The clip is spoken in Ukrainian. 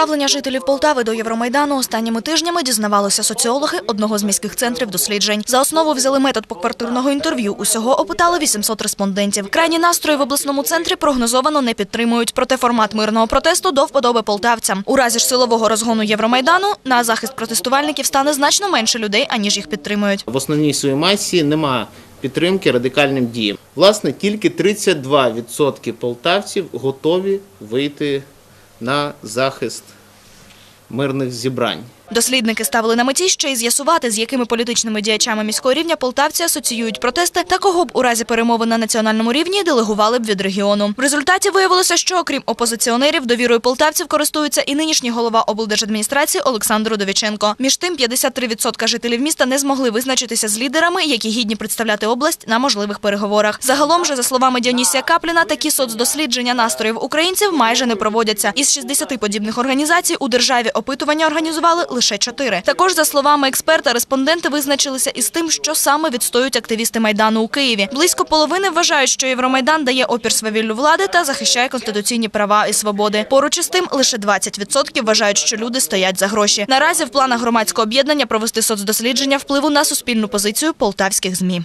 ставлення жителів Полтави до Євромайдану останніми тижнями дізнавалися соціологи одного з міських центрів досліджень. За основу взяли метод поквартирного інтерв'ю. Усього опитали 800 респондентів. Крайні настрої в обласному центрі прогнозовано не підтримують. Проте формат мирного протесту до вподоби полтавцям. У разі ж силового розгону Євромайдану на захист протестувальників стане значно менше людей, аніж їх підтримують. В основній своїй масі немає підтримки радикальним діям. Власне, тільки 32% полтавців готові вийти на захист мирних зібрань. Дослідники ставили на меті ще й з'ясувати, з якими політичними діячами міського рівня полтавці асоціюють протести та кого б у разі перемови на національному рівні делегували б від регіону. В результаті виявилося, що окрім опозиціонерів, довірою полтавців користується і нинішній голова облдержадміністрації Олександр Удовіченко. Між тим, 53% жителів міста не змогли визначитися з лідерами, які гідні представляти область на можливих переговорах. Загалом же, за словами Діонісія Капліна, такі соцдослідження настроїв українців майже не проводяться. Із 60 подібних організацій у державі опитування організували лише чотири. Також, за словами експерта, респонденти визначилися із тим, що саме відстоюють активісти майдану у Києві. Близько половини вважають, що Євромайдан дає опір свавіллю влади та захищає конституційні права і свободи. Поруч із тим, лише 20% вважають, що люди стоять за гроші. Наразі в планах громадського об'єднання провести соцдослідження впливу на суспільну позицію полтавських змі.